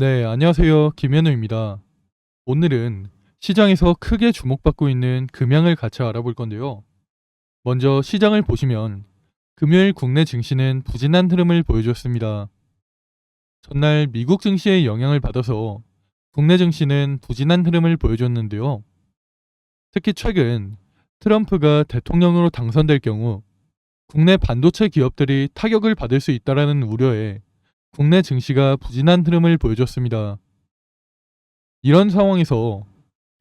네, 안녕하세요. 김현우입니다. 오늘은 시장에서 크게 주목받고 있는 금양을 같이 알아볼 건데요. 먼저 시장을 보시면 금요일 국내 증시는 부진한 흐름을 보여줬습니다. 전날 미국 증시의 영향을 받아서 국내 증시는 부진한 흐름을 보여줬는데요. 특히 최근 트럼프가 대통령으로 당선될 경우 국내 반도체 기업들이 타격을 받을 수 있다라는 우려에 국내 증시가 부진한 흐름을 보여줬습니다. 이런 상황에서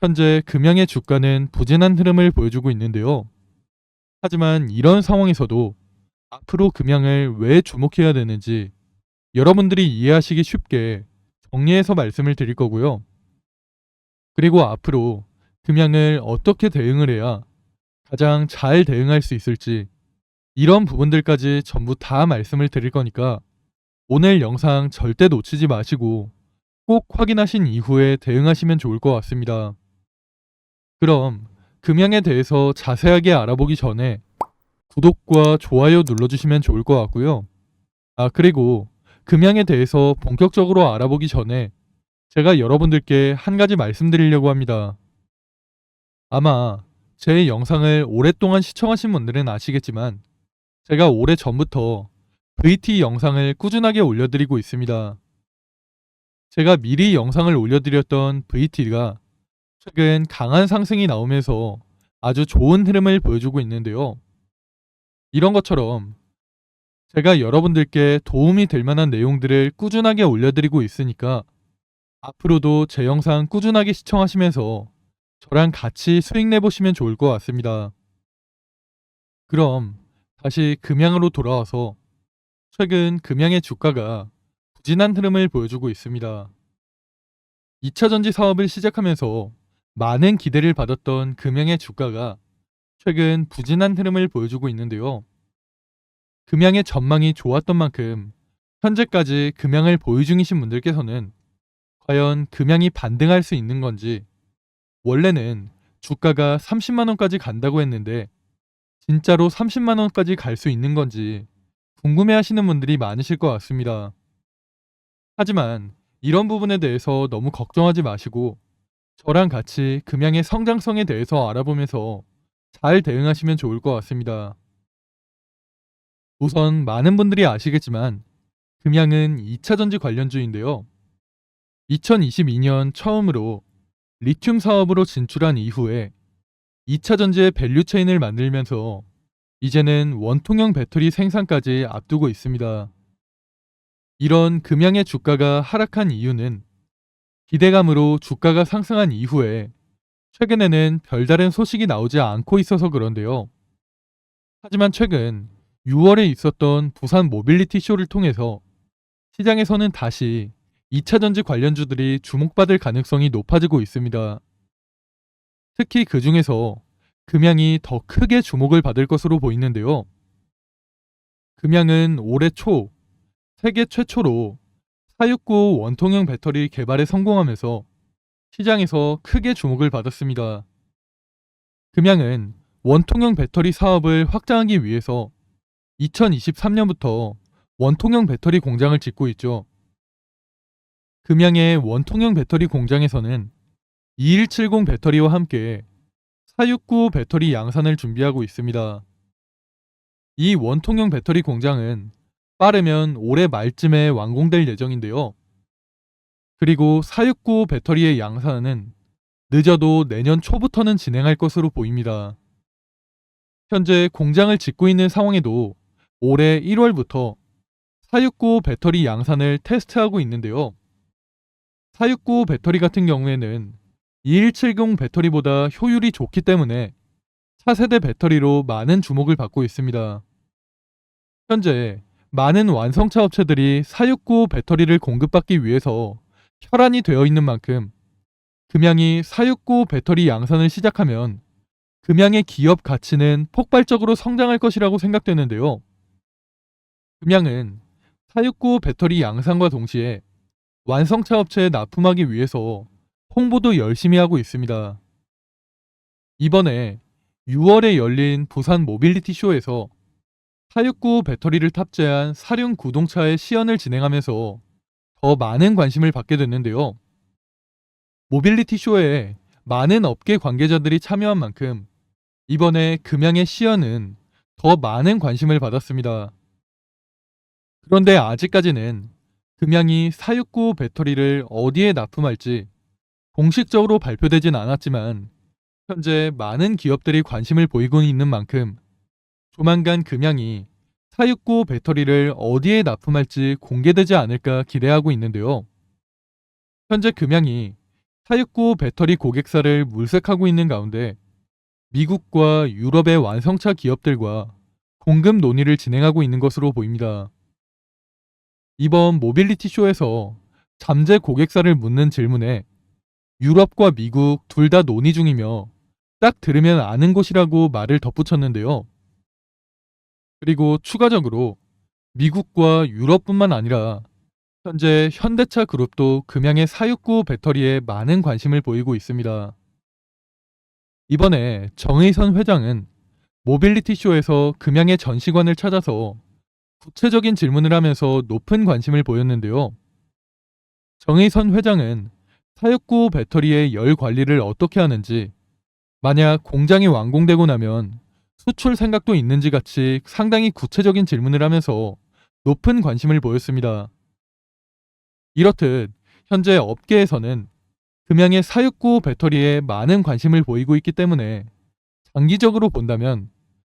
현재 금양의 주가는 부진한 흐름을 보여주고 있는데요. 하지만 이런 상황에서도 앞으로 금양을 왜 주목해야 되는지 여러분들이 이해하시기 쉽게 정리해서 말씀을 드릴 거고요. 그리고 앞으로 금양을 어떻게 대응을 해야 가장 잘 대응할 수 있을지 이런 부분들까지 전부 다 말씀을 드릴 거니까 오늘 영상 절대 놓치지 마시고 꼭 확인하신 이후에 대응하시면 좋을 것 같습니다. 그럼 금양에 대해서 자세하게 알아보기 전에 구독과 좋아요 눌러주시면 좋을 것 같고요. 아, 그리고 금양에 대해서 본격적으로 알아보기 전에 제가 여러분들께 한 가지 말씀드리려고 합니다. 아마 제 영상을 오랫동안 시청하신 분들은 아시겠지만 제가 오래 전부터 VT 영상을 꾸준하게 올려드리고 있습니다. 제가 미리 영상을 올려드렸던 VT가 최근 강한 상승이 나오면서 아주 좋은 흐름을 보여주고 있는데요. 이런 것처럼 제가 여러분들께 도움이 될 만한 내용들을 꾸준하게 올려드리고 있으니까 앞으로도 제 영상 꾸준하게 시청하시면서 저랑 같이 수익 내보시면 좋을 것 같습니다. 그럼 다시 금양으로 돌아와서 최근 금양의 주가가 부진한 흐름을 보여주고 있습니다. 2차 전지 사업을 시작하면서 많은 기대를 받았던 금양의 주가가 최근 부진한 흐름을 보여주고 있는데요. 금양의 전망이 좋았던 만큼 현재까지 금양을 보유 중이신 분들께서는 과연 금양이 반등할 수 있는 건지 원래는 주가가 30만원까지 간다고 했는데 진짜로 30만원까지 갈 수 있는 건지 궁금해 하시는 분들이 많으실 것 같습니다. 하지만 이런 부분에 대해서 너무 걱정하지 마시고 저랑 같이 금양의 성장성에 대해서 알아보면서 잘 대응하시면 좋을 것 같습니다. 우선 많은 분들이 아시겠지만 금양은 2차 전지 관련주인데요. 2022년 처음으로 리튬 사업으로 진출한 이후에 2차 전지의 밸류체인을 만들면서 이제는 원통형 배터리 생산까지 앞두고 있습니다. 이런 금양의 주가가 하락한 이유는 기대감으로 주가가 상승한 이후에 최근에는 별다른 소식이 나오지 않고 있어서 그런데요. 하지만 최근 6월에 있었던 부산 모빌리티 쇼를 통해서 시장에서는 다시 2차 전지 관련주들이 주목받을 가능성이 높아지고 있습니다. 특히 그 중에서 금양이 더 크게 주목을 받을 것으로 보이는데요. 금양은 올해 초 세계 최초로 469 원통형 배터리 개발에 성공하면서 시장에서 크게 주목을 받았습니다. 금양은 원통형 배터리 사업을 확장하기 위해서 2023년부터 원통형 배터리 공장을 짓고 있죠. 금양의 원통형 배터리 공장에서는 2170 배터리와 함께 469 배터리 양산을 준비하고 있습니다. 이 원통형 배터리 공장은 빠르면 올해 말쯤에 완공될 예정인데요. 그리고 469 배터리의 양산은 늦어도 내년 초부터는 진행할 것으로 보입니다. 현재 공장을 짓고 있는 상황에도 올해 1월부터 469 배터리 양산을 테스트하고 있는데요. 469 배터리 같은 경우에는 2170 배터리보다 효율이 좋기 때문에 차세대 배터리로 많은 주목을 받고 있습니다. 현재 많은 완성차 업체들이 469 배터리를 공급받기 위해서 혈안이 되어 있는 만큼 금양이 469 배터리 양산을 시작하면 금양의 기업 가치는 폭발적으로 성장할 것이라고 생각되는데요. 금양은 469 배터리 양산과 동시에 완성차 업체에 납품하기 위해서 홍보도 열심히 하고 있습니다. 이번에 6월에 열린 부산 모빌리티 쇼에서 469 배터리를 탑재한 사륜 구동차의 시연을 진행하면서 더 많은 관심을 받게 됐는데요. 모빌리티 쇼에 많은 업계 관계자들이 참여한 만큼 이번에 금양의 시연은 더 많은 관심을 받았습니다. 그런데 아직까지는 금양이 469 배터리를 어디에 납품할지 공식적으로 발표되진 않았지만 현재 많은 기업들이 관심을 보이고 있는 만큼 조만간 금양이 469 배터리를 어디에 납품할지 공개되지 않을까 기대하고 있는데요. 현재 금양이 469 배터리 고객사를 물색하고 있는 가운데 미국과 유럽의 완성차 기업들과 공급 논의를 진행하고 있는 것으로 보입니다. 이번 모빌리티 쇼에서 잠재 고객사를 묻는 질문에 유럽과 미국 둘 다 논의 중이며 딱 들으면 아는 곳이라고 말을 덧붙였는데요. 그리고 추가적으로 미국과 유럽뿐만 아니라 현재 현대차 그룹도 금양의 469 배터리에 많은 관심을 보이고 있습니다. 이번에 정의선 회장은 모빌리티 쇼에서 금양의 전시관을 찾아서 구체적인 질문을 하면서 높은 관심을 보였는데요. 정의선 회장은 469 배터리의 열 관리를 어떻게 하는지, 만약 공장이 완공되고 나면 수출 생각도 있는지 같이 상당히 구체적인 질문을 하면서 높은 관심을 보였습니다. 이렇듯 현재 업계에서는 금양의 469 배터리에 많은 관심을 보이고 있기 때문에 장기적으로 본다면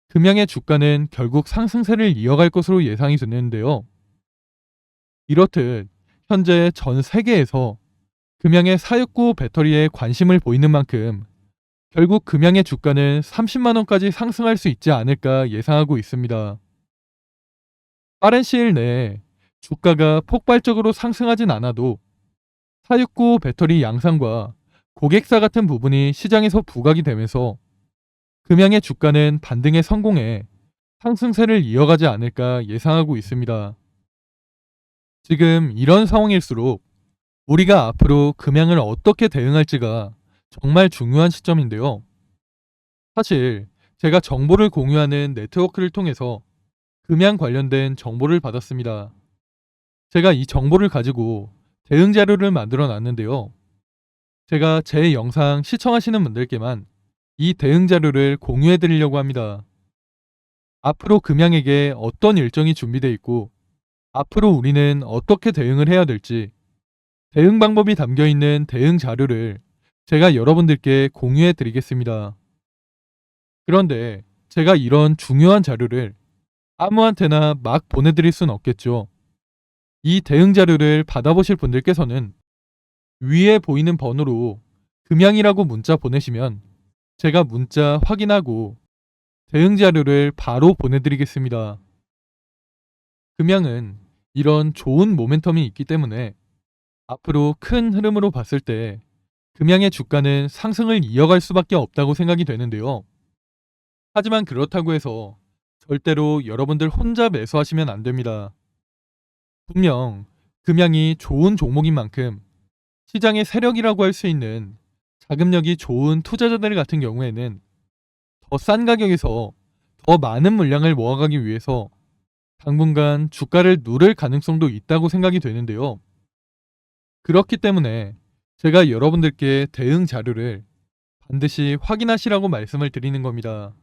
금양의 주가는 결국 상승세를 이어갈 것으로 예상이 되는데요. 이렇듯 현재 전 세계에서 금양의 469 배터리에 관심을 보이는 만큼 결국 금양의 주가는 30만 원까지 상승할 수 있지 않을까 예상하고 있습니다. 빠른 시일 내에 주가가 폭발적으로 상승하진 않아도 469 배터리 양상과 고객사 같은 부분이 시장에서 부각이 되면서 금양의 주가는 반등에 성공해 상승세를 이어가지 않을까 예상하고 있습니다. 지금 이런 상황일수록 우리가 앞으로 금양을 어떻게 대응할지가 정말 중요한 시점인데요. 사실 제가 정보를 공유하는 네트워크를 통해서 금양 관련된 정보를 받았습니다. 제가 이 정보를 가지고 대응 자료를 만들어 놨는데요. 제가 제 영상 시청하시는 분들께만 이 대응 자료를 공유해 드리려고 합니다. 앞으로 금양에게 어떤 일정이 준비되어 있고 앞으로 우리는 어떻게 대응을 해야 될지 대응 방법이 담겨 있는 대응 자료를 제가 여러분들께 공유해 드리겠습니다. 그런데 제가 이런 중요한 자료를 아무한테나 막 보내드릴 순 없겠죠. 이 대응 자료를 받아보실 분들께서는 위에 보이는 번호로 금양이라고 문자 보내시면 제가 문자 확인하고 대응 자료를 바로 보내드리겠습니다. 금양은 이런 좋은 모멘텀이 있기 때문에 앞으로 큰 흐름으로 봤을 때 금양의 주가는 상승을 이어갈 수밖에 없다고 생각이 되는데요. 하지만 그렇다고 해서 절대로 여러분들 혼자 매수하시면 안 됩니다. 분명 금양이 좋은 종목인 만큼 시장의 세력이라고 할 수 있는 자금력이 좋은 투자자들 같은 경우에는 더 싼 가격에서 더 많은 물량을 모아가기 위해서 당분간 주가를 누를 가능성도 있다고 생각이 되는데요. 그렇기 때문에 제가 여러분들께 대응 자료를 반드시 확인하시라고 말씀을 드리는 겁니다.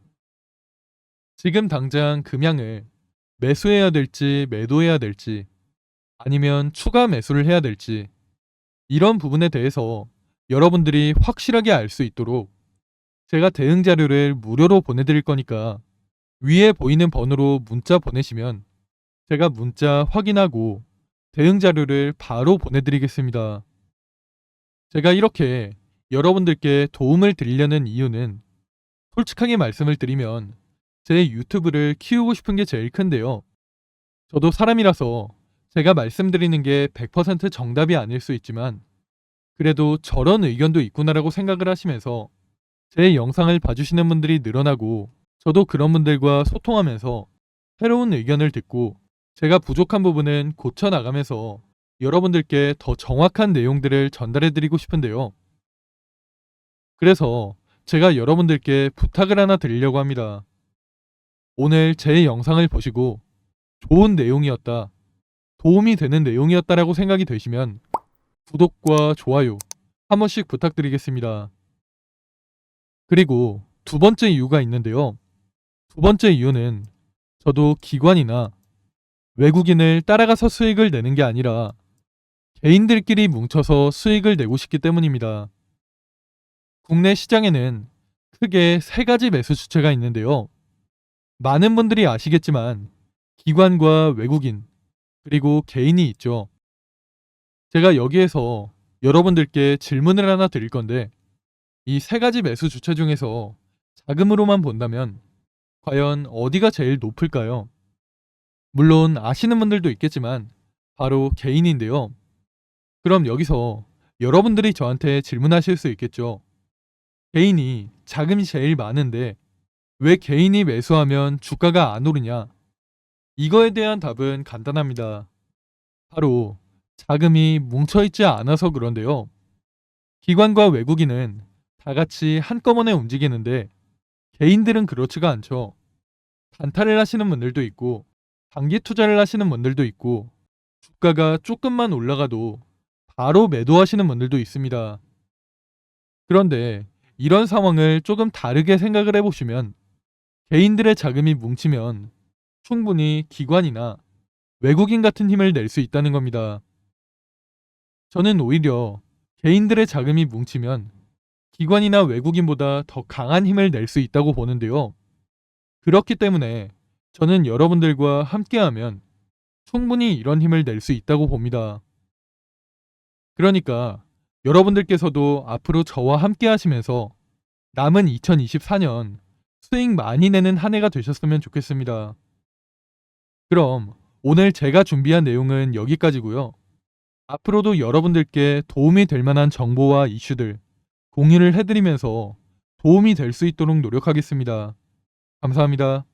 지금 당장 금양을 매수해야 될지 매도해야 될지 아니면 추가 매수를 해야 될지 이런 부분에 대해서 여러분들이 확실하게 알 수 있도록 제가 대응 자료를 무료로 보내드릴 거니까 위에 보이는 번호로 문자 보내시면 제가 문자 확인하고 대응 자료를 바로 보내드리겠습니다. 제가 이렇게 여러분들께 도움을 드리려는 이유는 솔직하게 말씀을 드리면 제 유튜브를 키우고 싶은 게 제일 큰데요. 저도 사람이라서 제가 말씀드리는 게 100% 정답이 아닐 수 있지만 그래도 저런 의견도 있구나라고 생각을 하시면서 제 영상을 봐주시는 분들이 늘어나고 저도 그런 분들과 소통하면서 새로운 의견을 듣고 제가 부족한 부분은 고쳐나가면서 여러분들께 더 정확한 내용들을 전달해 드리고 싶은데요. 그래서 제가 여러분들께 부탁을 하나 드리려고 합니다. 오늘 제 영상을 보시고 좋은 내용이었다. 도움이 되는 내용이었다라고 생각이 되시면 구독과 좋아요 한 번씩 부탁드리겠습니다. 그리고 두 번째 이유가 있는데요. 두 번째 이유는 저도 기관이나 외국인을 따라가서 수익을 내는 게 아니라 개인들끼리 뭉쳐서 수익을 내고 싶기 때문입니다. 국내 시장에는 크게 세 가지 매수 주체가 있는데요. 많은 분들이 아시겠지만 기관과 외국인 그리고 개인이 있죠. 제가 여기에서 여러분들께 질문을 하나 드릴 건데 이 세 가지 매수 주체 중에서 자금으로만 본다면 과연 어디가 제일 높을까요? 물론 아시는 분들도 있겠지만 바로 개인인데요. 그럼 여기서 여러분들이 저한테 질문하실 수 있겠죠. 개인이 자금이 제일 많은데 왜 개인이 매수하면 주가가 안 오르냐? 이거에 대한 답은 간단합니다. 바로 자금이 뭉쳐있지 않아서 그런데요. 기관과 외국인은 다 같이 한꺼번에 움직이는데 개인들은 그렇지가 않죠. 단타를 하시는 분들도 있고 단기 투자를 하시는 분들도 있고 주가가 조금만 올라가도 바로 매도하시는 분들도 있습니다. 그런데 이런 상황을 조금 다르게 생각을 해보시면 개인들의 자금이 뭉치면 충분히 기관이나 외국인 같은 힘을 낼 수 있다는 겁니다. 저는 오히려 개인들의 자금이 뭉치면 기관이나 외국인보다 더 강한 힘을 낼 수 있다고 보는데요. 그렇기 때문에 저는 여러분들과 함께하면 충분히 이런 힘을 낼 수 있다고 봅니다. 그러니까 여러분들께서도 앞으로 저와 함께 하시면서 남은 2024년 수익 많이 내는 한 해가 되셨으면 좋겠습니다. 그럼 오늘 제가 준비한 내용은 여기까지고요. 앞으로도 여러분들께 도움이 될 만한 정보와 이슈들 공유를 해드리면서 도움이 될 수 있도록 노력하겠습니다. 감사합니다.